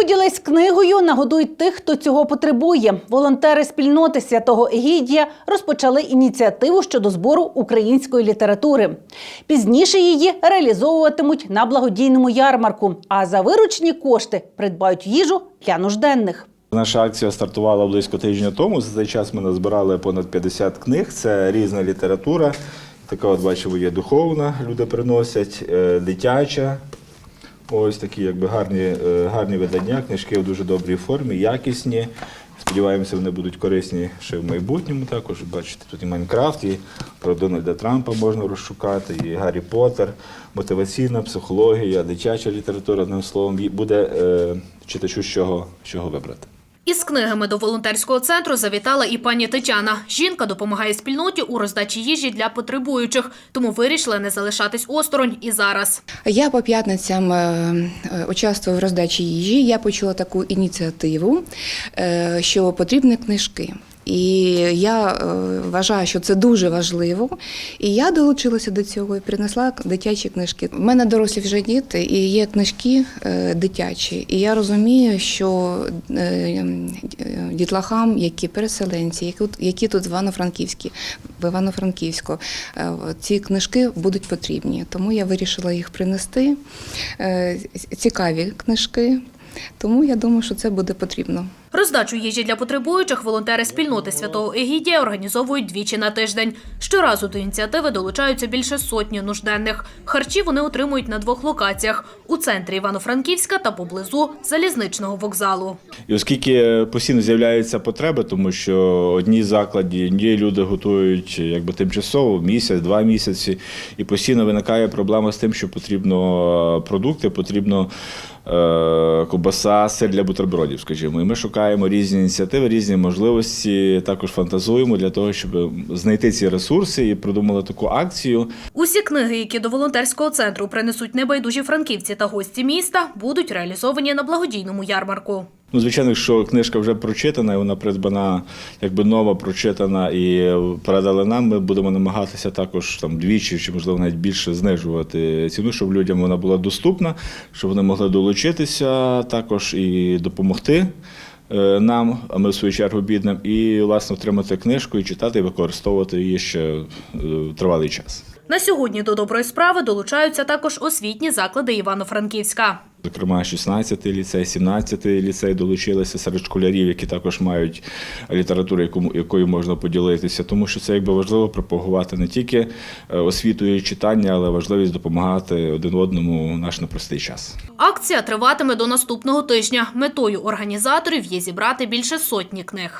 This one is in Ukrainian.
Поділись книгою, нагодуй тих, хто цього потребує. Волонтери спільноти святого Егідія розпочали ініціативу щодо збору української літератури. Пізніше її реалізовуватимуть на благодійному ярмарку, а за виручні кошти придбають їжу для нужденних. Наша акція стартувала близько тижня тому. За цей час ми назбирали понад 50 книг. Це різна література. Така, от бачимо, є духовна, люди приносять, е, дитяча. Ось такі якби гарні, е, гарні видання, книжки в дуже добрій формі, якісні. Сподіваємося, вони будуть корисні ще в майбутньому також. Бачите, тут і Майнкрафт, і про Дональда Трампа можна розшукати, і Гаррі Поттер, мотиваційна психологія, дитяча література, одним словом, буде е, читачу з чого, з чого вибрати. Із книгами до волонтерського центру завітала і пані Тетяна. Жінка допомагає спільноті у роздачі їжі для потребуючих, тому вирішила не залишатись осторонь і зараз. Я по п'ятницям е, е, участвую в роздачі їжі. Я почула таку ініціативу, е, що потрібні книжки. І я е, вважаю, що це дуже важливо. І я долучилася до цього і принесла дитячі книжки. У мене дорослі вже діти, і є книжки е, дитячі. І я розумію, що е, е, дітлахам, які переселенці, які, тут- в Івано-Франківській, в Івано-Франківську, ці книжки будуть потрібні. Тому я вирішила їх принести. Цікаві книжки. Тому я думаю, що це буде потрібно. Роздачу їжі для потребуючих волонтери спільноти святого Егідія організовують двічі на тиждень. Щоразу до ініціативи долучаються більше сотні нужденних. Харчі вони отримують на двох локаціях у центрі Івано-Франківська та поблизу залізничного вокзалу. І оскільки постійно з'являються потреби, тому що одні заклади, одні люди готують якби тимчасово місяць, два місяці, і постійно виникає проблема з тим, що потрібно е, продукти, потрібно е, ковбаса, сир для бутербродів, скажімо. І ми шукаємо різні ініціативи, різні можливості, також фантазуємо для того, щоб знайти ці ресурси і придумали таку акцію. Усі книги, які до волонтерського центру принесуть небайдужі франківці та гості міста, будуть реалізовані на благодійному ярмарку. Ну, звичайно, що книжка вже прочитана, і вона придбана, якби нова прочитана і передали нам. Ми будемо намагатися також там двічі чи можливо навіть більше знижувати ціну, щоб людям вона була доступна, щоб вони могли долучитися також і допомогти. Е, Нам, а ми в свою чергу бідним, і власне отримати книжку і читати, і використовувати її ще е, тривалий час. На сьогодні до доброї справи долучаються також освітні заклади Івано-Франківська. Зокрема, 16-й ліцей, 17-й ліцей долучилися серед школярів, які також мають літературу, якою можна поділитися. Тому що це якби важливо пропагувати не тільки е, освіту і читання, але важливість допомагати один одному в наш непростий час. Акція триватиме до наступного тижня. Метою організаторів є зібрати більше сотні книг.